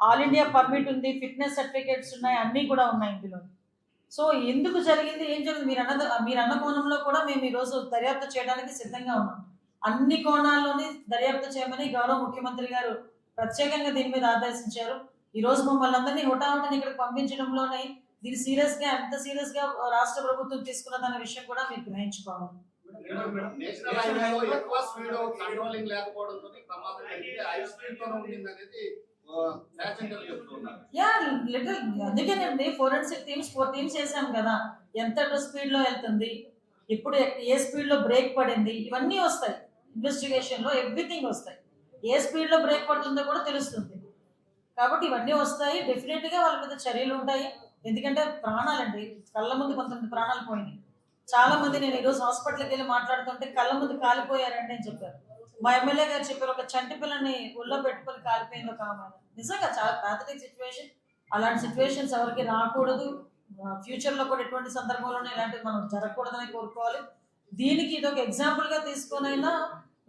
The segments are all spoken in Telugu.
ఆల్ ఇండియా పర్మిట్ ఉంది ఫిట్నెస్ సర్టిఫికేట్స్ ఉన్నాయి అన్నీ కూడా ఉన్నాయి ఇందులో. సో ఎందుకు జరిగింది ఏం జరిగింది? మీరు అన్న మీరు అన్న కోణంలో కూడా మేము ఈరోజు దర్యాప్తు చేయడానికి సిద్ధంగా ఉన్నాం. అన్ని కోణాల్లోని దర్యాప్తు చేయమని గౌరవ ముఖ్యమంత్రి గారు ప్రత్యేకంగా దీని మీద ఆదేశించారు. ఈరోజు మమ్మల్ని అందరినీ హుటాహుటని ఇక్కడికి పంపించడంలోనే దీన్ని సీరియస్గా ఎంత సీరియస్గా రాష్ట్ర ప్రభుత్వం తీసుకున్నదన్న విషయం కూడా మీరు గ్రహించుకోవాలి. నేషనల్ హైవేలో ఎక్కువ స్పీడ్ కంట్రోలింగ్ లేకపోవడంతో ప్రమాదం హై స్పీడ్ ఉండింది అనేది యా లిటిల్ అందుకేనండి ఫోరెన్సిక్ టీమ్స్ ఫోర్ టీమ్స్ చేసాం కదా. ఎంత స్పీడ్లో వెళ్తుంది? ఇప్పుడు ఏ స్పీడ్లో బ్రేక్ పడింది? ఇవన్నీ వస్తాయి. ఇన్వెస్టిగేషన్లో ఎవ్రీథింగ్ వస్తాయి. ఏ స్పీడ్లో బ్రేక్ పడుతుందో కూడా తెలుస్తుంది. కాబట్టి ఇవన్నీ వస్తాయి. డెఫినెట్గా వాళ్ళ మీద చర్యలు ఉంటాయి. ఎందుకంటే ప్రాణాలండి కళ్ళ ముందు కొంతమంది ప్రాణాలు పోయినాయి. చాలా మంది నేను ఈరోజు హాస్పిటల్కి వెళ్ళి మాట్లాడుతుంటే కళ్ళ ముందు కాలిపోయారండి అని చెప్పారు. మా ఎమ్మెల్యే గారు చెప్పారు ఒక చంటి పిల్లని ఒళ్ళో పెట్టుకొని కాలిపోయింది ఒక ఆమె నిజంగా చాలా ప్యాథటిక్ సిచ్యువేషన్ అలాంటి సిచ్యువేషన్స్ ఎవరికి రాకూడదు. ఫ్యూచర్లో కూడా ఎటువంటి సందర్భంలోనే ఇలాంటివి మనం జరగకూడదని కోరుకోవాలి. దీనికి ఇది ఒక ఎగ్జాంపుల్గా తీసుకొనైనా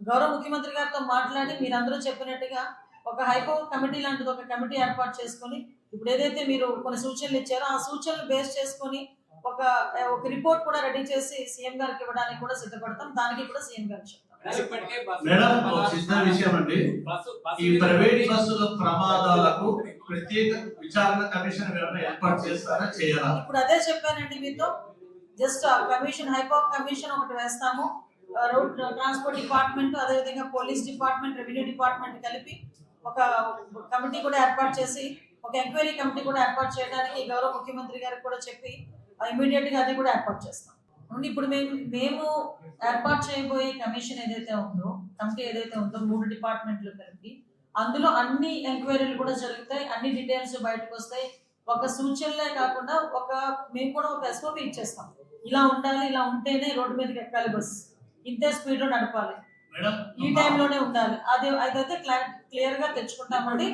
గౌరవ ముఖ్యమంత్రి గారితో మాట్లాడి మీరందరూ చెప్పినట్టుగా ఒక హైకో కమిటీ లాంటిది ఒక కమిటీ ఏర్పాటు చేసుకొని ఇప్పుడు ఏదైతే మీరు కొన్ని సూచనలు ఇచ్చారో ఆ సూచనలు బేస్ చేసుకొని ఒక ఒక రిపోర్ట్ కూడా రెడీ చేసి సీఎం గారికి ఇవ్వడానికి కూడా సిద్ధపడతాం. దానికి కూడా సీఎం గారికి చెప్తాం మేడం చిన్న విషయం అండి. ఈ ప్రైవేట్ బస్సుల ప్రమాదాలకు ప్రత్యేక విచారణ కమిషన్ ఏర్పాటు చేస్తారా చేయాలా ఇప్పుడు అదే చెప్పానండి మీతో. జస్ట్ కమిషన్ హైపో కమిషన్ ఒకటి వేస్తాము. రోడ్ ట్రాన్స్పోర్ట్ డిపార్ట్మెంట్ అదేవిధంగా పోలీస్ డిపార్ట్మెంట్ రెవెన్యూ డిపార్ట్మెంట్ కలిపి ఒక కమిటీ కూడా ఏర్పాటు చేసి ఒక ఎంక్వైరీ కమిటీ కూడా ఏర్పాటు చేయడానికి గౌరవ ముఖ్యమంత్రి గారికి కూడా చెప్పి ఇమీడియట్గా అది కూడా ఏర్పాటు చేస్తాం. ఇప్పుడు మేము మేము ఏర్పాటు చేయబోయే కమిషన్ ఏదైతే ఉందో కమిటీ ఏదైతే ఉందో మూడు డిపార్ట్మెంట్లు కలిపి అందులో అన్ని ఎంక్వైరీలు కూడా జరుగుతాయి అన్ని డీటెయిల్స్ బయటకు వస్తాయి. ఒక సూచనలే కాకుండా ఒక మేము కూడా ఒక ఎస్ఓపి ఇచ్చేస్తాం. ఇలా ఉండాలి ఇలా ఉంటేనే రోడ్డు మీదకి ఎక్కాలి బస్. ఇంతే స్పీడ్లో నడపాలి ఈ టైంలోనే ఉండాలి. అది అదైతే క్లియర్గా తెచ్చుకుంటామండి.